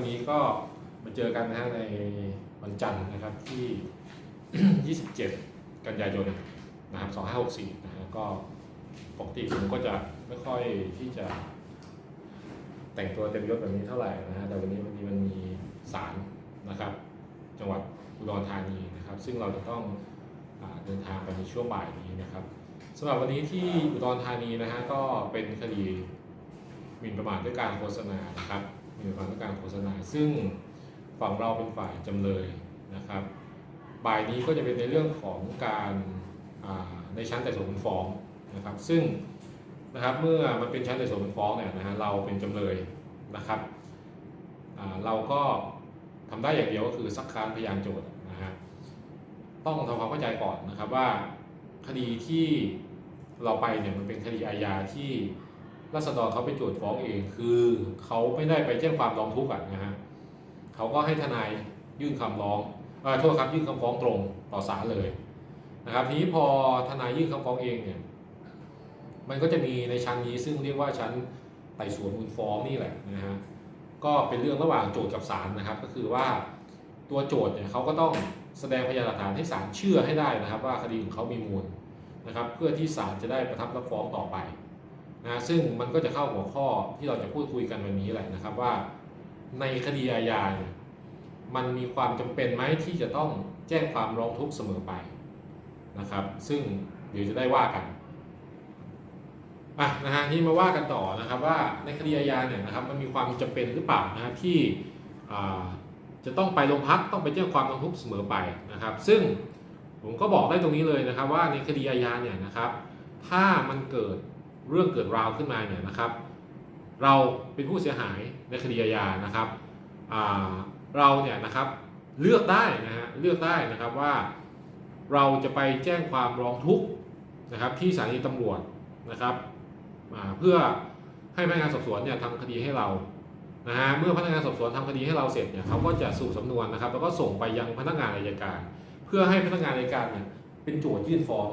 วันนี้ก็มาเจอกันนะฮะในวันจันทร์นะครับที่ 27 กันยายนนะครับ2564นะฮะก็ปกติผมก็จะไม่ค่อยที่จะแต่งตัวเต็มยศแบบนี้เท่าไหร่นะฮะแต่วันนี้วันนี้มันมีศาลนะครับ จังหวัดอุดรธานีนะครับ ซึ่งเราจะต้องอเดินทางไปในช่วงบ่ายนี้นะครับสำหรับวันนี้ที่อุดรธานีนะฮะก็เป็นคดีหมิ่นประมาทด้วยการโฆษณานะครับ หมิ่นประมาทด้วยการโฆษณา ซึ่งฝั่งเราเป็นฝ่ายจำเลยนะครับบ่ายนี้ก็จะเป็นในเรื่องของการาในชั้นไต่สวนมูลฟ้องนะครับ ซึ่งนะครับเมื่อมันเป็นชั้นไต่สวนมูลฟ้องเนี่ยนะฮะเราเป็นจำเลยนะครับเราก็ทำได้อย่างเดียวก็คือซักค้านพยานโจทย์นะฮะต้องทำความเข้าใจก่อนนะครับว่าคดีที่เราไปเนี่ยมันเป็นคดีอาญาที่ รัษฎรเขาไปโจทย์ฟ้องเอง คือเขาไม่ได้ไปแจ้งความร้องทุกข์อะนะฮะเขาก็ให้ทนายยื่นคำร้องเอ่อโทษครับยื่นคำฟ้องตรงต่อศาลเลยนะครับทีนี้พอทนายยื่นคำฟ้องเองเนี่ยมันก็จะมีในชั้นนี้ซึ่งเรียกว่าชั้นไต่สวนมูลฟ้องนี่แหละนะฮะก็เป็นเรื่องระหว่างโจทก์กับศาลนะครับ ก็คือว่าตัวโจทก์เนี่ยเขาก็ต้องแสดงพยานหลักฐานให้ศาลเชื่อให้ได้นะครับ ว่าคดีของเขามีมูลนะครับ เพื่อที่ศาลจะได้ประทับรับฟ้องต่อไป นะซึ่งมันก็จะเข้าหัวข้อที่เราจะพูดคุยกันวันนี้แหละนะครับว่า ในคดีอาญามันมีความจำเป็นไหมที่จะต้องแจ้งความร้องทุกข์เสมอไปนะครับ ซึ่งเดี๋ยวจะได้ว่ากันอะนะฮะที่มาว่ากันต่อนะครับว่าในคดีอาญาเนี่ยนะครับมันมีความจำเป็นหรือเปล่านะฮะที่จะต้องไปโรงพักต้องไปแจ้งความร้องทุกข์เสมอไปนะครับ ซึ่งผมก็บอกได้ตรงนี้เลยนะครับว่าในคดีอาญาเนี่ยนะครับ ถ้ามันเกิด เรื่องเกิดราวขึ้นมาเนี่ยนะครับ เราเป็นผู้เสียหายในคดีอาญานะครับเราเนี่ยนะครับเลือกได้นะฮะเลือกได้นะครับว่าเราจะไปแจ้งความร้องทุกข์นะครับที่สถานีตำรวจนะครับเพื่อให้พนักงานสอบสวนเนี่ยทำคดีให้เรานะฮะเมื่อพนักงานสอบสวนทำคดีให้เราเสร็จเนี่ยเขาก็จะสรุปสำนวนนะครับ แล้วก็ส่งไปยังพนักงานอัยการ เพื่อให้พนักงานอัยการเนี่ยเป็นโจทยื่นฟ้อง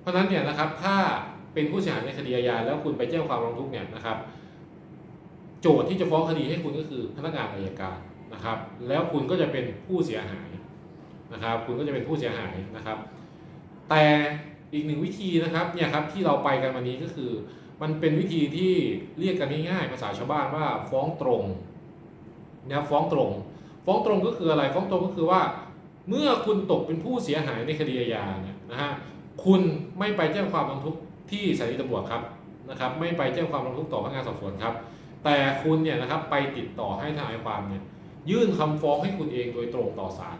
เพราะฉะนั้นเนี่ยนะครับถ้า เป็นผู้เสียหายในคดีอาญาแล้วคุณไปแจ้งความร้องทุกข์เนี่ยนะครับ โจทย์ที่จะฟ้องคดีให้คุณก็คือพนักงานอัยการนะครับ แล้วคุณก็จะเป็นผู้เสียหายนะครับ คุณก็จะเป็นผู้เสียหายนะครับ แต่อีกหนึ่งวิธีนะครับเนี่ยครับที่เราไปกันวันนี้ก็คือ มันเป็นวิธีที่เรียกกันง่ายๆภาษาชาวบ้านว่าฟ้องตรงนะฟ้องตรง ฟ้องตรงก็คืออะไร ฟ้องตรงก็คือว่า เมื่อคุณตกเป็นผู้เสียหายในคดีอาญาเนี่ยนะฮะคุณไม่ไปแจ้งความร้องทุกข์ ที่สถานีตำรวจครับนะครับไม่ไปแจ้งความร้องทุกข์ต่อพนักงานสอบสวนครับ แต่คุณเนี่ยนะครับไปติดต่อให้ทนายความเนี่ยยื่นคำฟ้องให้คุณเองโดยตรงต่อศาล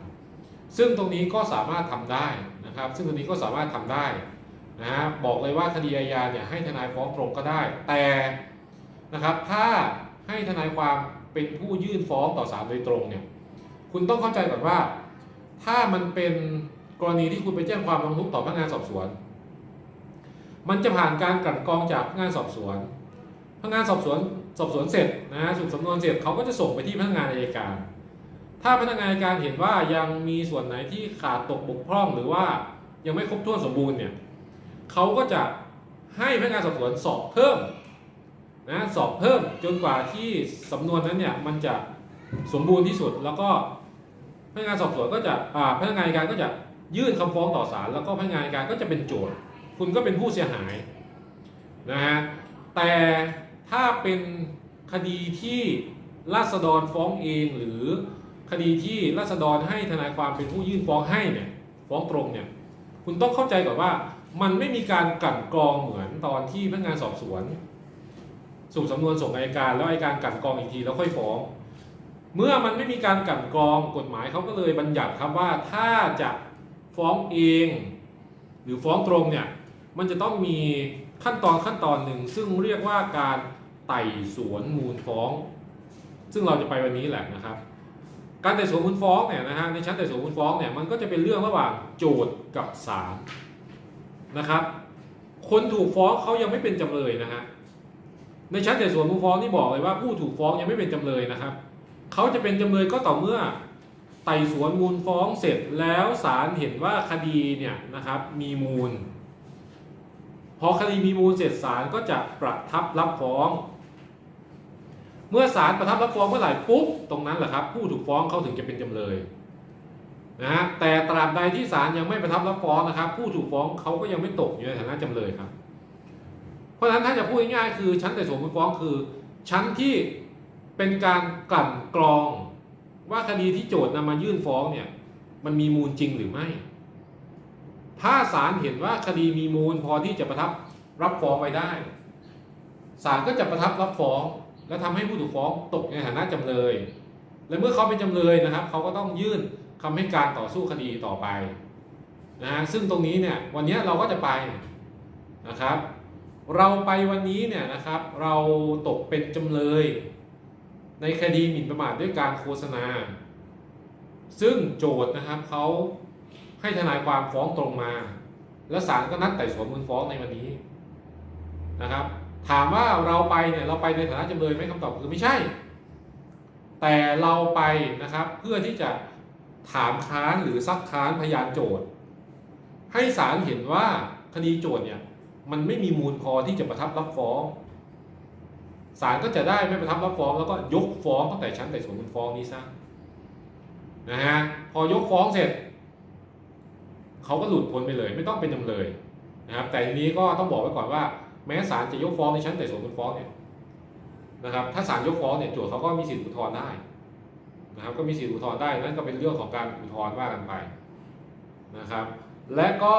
ซึ่งตรงนี้ก็สามารถทำได้นะครับ ซึ่งตรงนี้ก็สามารถทำได้นะฮะบอกเลยว่าคดีอาญาเนี่ยให้ทนายฟ้องตรงก็ได้ แต่นะครับถ้าให้ทนายความเป็นผู้ยื่นฟ้องต่อศาลโดยตรงเนี่ยคุณต้องเข้าใจก่อนว่า ถ้ามันเป็นกรณีที่คุณไปแจ้งความร้องทุกข์ต่อพนักงานสอบสวน มันจะผ่านการกลั่นกรองจากพนักงานสอบสวนพนักงานสอบสวนสอบสวนเสร็จนะฮะสรุปสำนวนเสร็จเขาก็จะส่งไปที่พนักงานอัยการ ถ้าพนักงานอัยการเห็นว่ายังมีส่วนไหนที่ขาดตกบกพร่องหรือว่ายังไม่ครบถ้วนสมบูรณ์เนี่ยเขาก็จะให้พนักงานสอบสวนสอบเพิ่มนะสอบเพิ่มจนกว่าที่สำนวนนั้นเนี่ยมันจะสมบูรณ์ที่สุด แล้วก็พนักงานสอบสวนก็จะอ่าพนักงานอัยการก็จะยื่นคำฟ้องต่อศาลแล้วก็พนักงานอัยการก็จะเป็นโจทย์ คุณก็เป็นผู้เสียหายนะฮะแต่ถ้าเป็นคดีที่ราษฎรฟ้องเองหรือคดีที่ราษฎรให้ทนายความเป็นผู้ยื่นฟ้องให้เนี่ยฟ้องตรงเนี่ยคุณต้องเข้าใจก่อนว่ามันไม่มีการกลั่นกรองเหมือนตอนที่พนักงานสอบสวนส่งสำนวนส่งอัยการแล้วอัยการกลั่นกรองอีกทีแล้วค่อยฟ้อง เมื่อมันไม่มีการกลั่นกรองกฎหมายเขาก็เลยบัญญัติครับว่าถ้าจะฟ้องเอง หรือฟ้องตรงเนี่ย มันจะต้องมีขั้นตอนขั้นตอนหนึ่งซึ่งเรียกว่าการไต่สวนมูลฟ้อง ซึ่งเราจะไปวันนี้แหละนะครับ การไต่สวนมูลฟ้องเนี่ยนะฮะในชั้นไต่สวนมูลฟ้องเนี่ยมันก็จะเป็นเรื่องระหว่างโจทก์กับศาลนะครับ คนถูกฟ้องเขายังไม่เป็นจำเลยนะฮะในชั้นไต่สวนมูลฟ้องนี่บอกเลยว่าผู้ถูกฟ้องยังไม่เป็นจำเลยนะครับเขาจะเป็นจำเลยก็ต่อเมื่อไต่สวนมูลฟ้องเสร็จแล้วศาลเห็นว่าคดีเนี่ยนะครับมีมูล พอคดีมีมูลเสร็จศาลก็จะประทับรับฟ้อง เมื่อศาลประทับรับฟ้องเมื่อไหร่ปุ๊บตรงนั้นแหละครับ ผู้ถูกฟ้องเขาถึงจะเป็นจำเลยนะฮะแต่ตราบใดที่ศาลยังไม่ประทับรับฟ้องนะครับ ผู้ถูกฟ้องเขาก็ยังไม่ตกอยู่ในฐานะจำเลยครับ เพราะฉะนั้นถ้าจะพูดง่ายๆคือชั้นไต่สวนมูลฟ้องคือ ชั้นที่เป็นการกลั่นกรองว่าคดีที่โจทย์นำมายื่นฟ้องเนี่ยมันมีมูลจริงหรือไม่ ถ้าศาลเห็นว่าคดีมีมูลพอที่จะประทับรับฟ้องไว้ได้ศาลก็จะประทับรับฟ้อง และทำให้ผู้ถูกฟ้องตกในฐานะจำเลย และเมื่อเขาเป็นจำเลยนะครับ เขาก็ต้องยื่นคำให้การต่อสู้คดีต่อไปนะฮะซึ่งตรงนี้เนี่ยวันนี้เราก็จะไปนะครับ เราไปวันนี้เนี่ยนะครับ เราตกเป็นจำเลย ในคดีหมิ่นประมาทด้วยการโฆษณา ซึ่งโจทย์นะครับเขา ให้ทนายความฟ้องตรงมา และศาลก็นัดไต่สวนมูลฟ้องในวันนี้นะครับ ถามว่าเราไปเนี่ยเราไปในฐานะจำเลยไหมคำตอบคือไม่ใช่ แต่เราไปนะครับเพื่อที่จะถามค้านหรือซักค้านพยานโจทย์ ให้ศาลเห็นว่าคดีโจทย์เนี่ยมันไม่มีมูลพอที่จะประทับรับฟ้องศาลก็จะได้ไม่ประทับรับฟ้องแล้วก็ยกฟ้องตั้งแต่ชั้นไต่สวนมูลฟ้องนี้ซะนะฮะพอยกฟ้องเสร็จ เขาก็หลุดพ้นไปเลย ไม่ต้องเป็นจำเลยนะครับ แต่ทีนี้ก็ต้องบอกไว้ก่อนว่า แม้ศาลจะยกฟ้องในชั้นไต่สวนมูลฟ้องเนี่ยนะครับ ถ้าศาลยกฟ้องเนี่ยโจทย์เขาก็มีสิทธิอุทธรณ์ได้นะครับ ก็มีสิทธิอุทธรณ์ได้นั่นก็เป็นเรื่องของการอุทธรณ์ว่ากันไปนะครับ และก็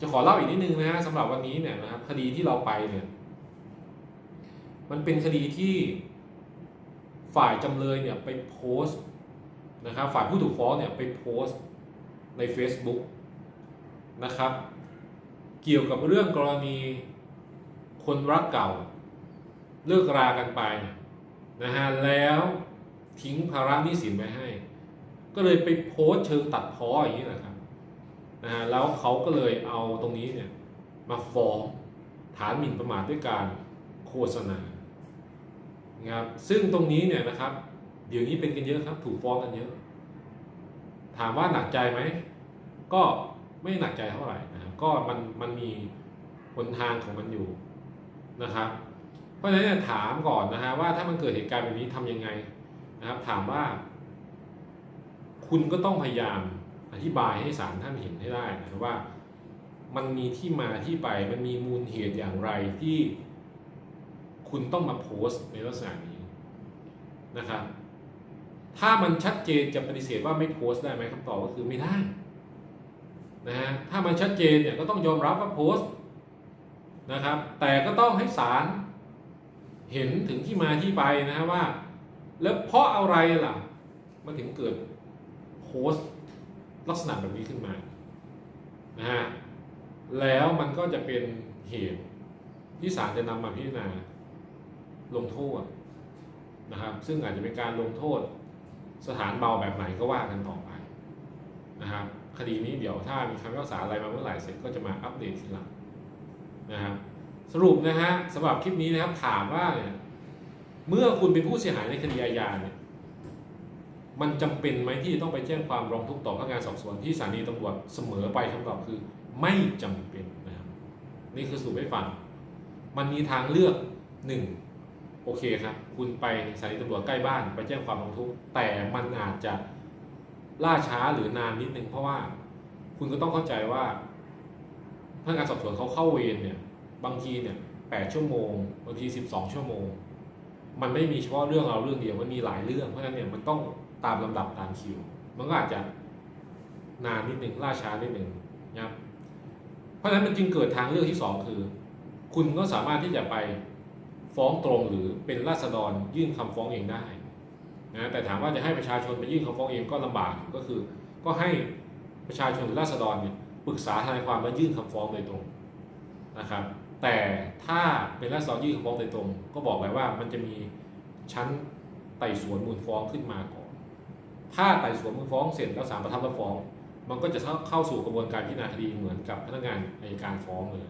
จะขอเล่าอีกนิดนึงนะฮะสำหรับวันนี้เนี่ยนะครับ คดีที่เราไปเนี่ย มันเป็นคดีที่ฝ่ายจำเลยเนี่ยไปโพสต์นะครับ ฝ่ายผู้ถูกฟ้องเนี่ยไปโพสต์ ใน Facebook นะครับ เกี่ยวกับเรื่องกรณีคนรักเก่า เลิกรากันไปนะฮะแล้วทิ้งภาระหนี้สินไว้ให้ ก็เลยไปโพสต์เชิงตัดพ้ออย่างนี้นะครับนะฮะแล้วเขาก็เลยเอาตรงนี้เนี่ยมาฟ้องฐานหมิ่นประมาทด้วยการโฆษณานะครับซึ่งตรงนี้เนี่ยนะครับ เดี๋ยวนี้เป็นกันเยอะครับ ถูกฟ้องกันเยอะ ถามว่าหนักใจไหม ก็ไม่หนักใจเท่าไหร่นะครับก็มันมันมีหนทางของมันอยู่นะครับ เพราะฉะนั้นถามก่อนนะฮะว่าถ้ามันเกิดเหตุการณ์แบบนี้ทำยังไงนะครับ ถามว่า คุณก็ต้องพยายามอธิบายให้ศาลท่านเห็นให้ได้นะครับว่า มันมีที่มาที่ไปมันมีมูลเหตุอย่างไรที่คุณต้องมาโพสต์ในลักษณะนี้นะครับ ถ้ามันชัดเจนจะปฏิเสธว่าไม่โพสต์ได้ไหมคำตอบก็คือไม่ได้นะฮะถ้ามันชัดเจนเนี่ยก็ต้องยอมรับว่าโพสต์นะครับ แต่ก็ต้องให้ศาลเห็นถึงที่มาที่ไปนะฮะว่า แล้วเพราะอะไรล่ะ มันถึงเกิดโพสต์ลักษณะแบบนี้ขึ้นมานะฮะแล้วมันก็จะเป็นเหตุที่ศาลจะนำมาพิจารณาลงโทษนะครับ ซึ่งอาจจะเป็นการลงโทษ สถานเบาแบบไหนก็ว่ากันต่อไปนะครับคดีนี้เดี๋ยวถ้ามีคำพิพากษาอะไรมาเมื่อไหร่เสร็จก็จะมาอัปเดตทีหลังนะครับสรุปนะฮะสำหรับคลิปนี้นะครับถามว่าเนี่ยเมื่อคุณเป็นผู้เสียหายในคดีอาญาเนี่ยมันจำเป็นไหมที่จะต้องไปแจ้งความร้องทุกข์ต่อพนักงานสอบสวนที่สถานีตำรวจเสมอไปคำตอบคือไม่จำเป็นนะครับนี่คือสรุปให้ฟัง มันมีทางเลือกหนึ่ง โอเคครับ คุณไปสถานีตำรวจใกล้บ้านไปแจ้งความร้องทุกข์แต่มันอาจจะล่าช้าหรือนานนิดนึงเพราะว่าคุณก็ต้องเข้าใจว่าพนักงานสอบสวนเขาเข้าเวรเนี่ย บางทีเนี่ยแปดชั่วโมง บางทีสิบสองชั่วโมง มันไม่มีเฉพาะเรื่องเราเรื่องเดียวมันมีหลายเรื่อง เพราะฉะนั้นเนี่ยมันต้องตามลำดับตามคิว มันก็อาจจะนานนิดหนึ่งล่าช้านิดหนึ่งนะครับเพราะฉะนั้นมันจึงเกิดทางเลือกที่สองคือ คุณก็สามารถที่จะไป ฟ้องตรงหรือเป็นราษฎรยื่นคำฟ้องเองได้นะแต่ถามว่าจะให้ประชาชนไปยื่นคำฟ้องเองก็ลำบากก็คือ ก็ให้ประชาชนหรือราษฎรเนี่ยปรึกษาทนายความแล้วยื่นคำฟ้องโดยตรงนะครับแต่ถ้าเป็นราษฎรยื่นคำฟ้องโดยตรง ก็บอกไว้ว่ามันจะมีชั้นไต่สวนมูลฟ้องขึ้นมาก่อน ถ้าไต่สวนมูลฟ้องเสร็จแล้วศาลประทับรับฟ้อง มันก็จะเข้าสู่กระบวนการพิจารณาคดีเหมือนกับพนักงานอัยการฟ้องเลย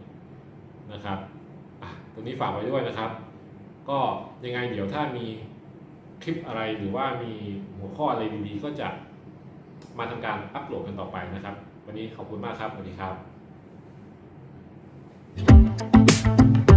นะครับตรงนี้ฝากไว้ด้วยนะครับ ก็ยังไงเดี๋ยวถ้ามีคลิปอะไรหรือว่ามีหัวข้ออะไรดีๆ ก็จะมาทำการอัปโหลดกันต่อไปนะครับ วันนี้ขอบคุณมากครับ สวัสดีครับ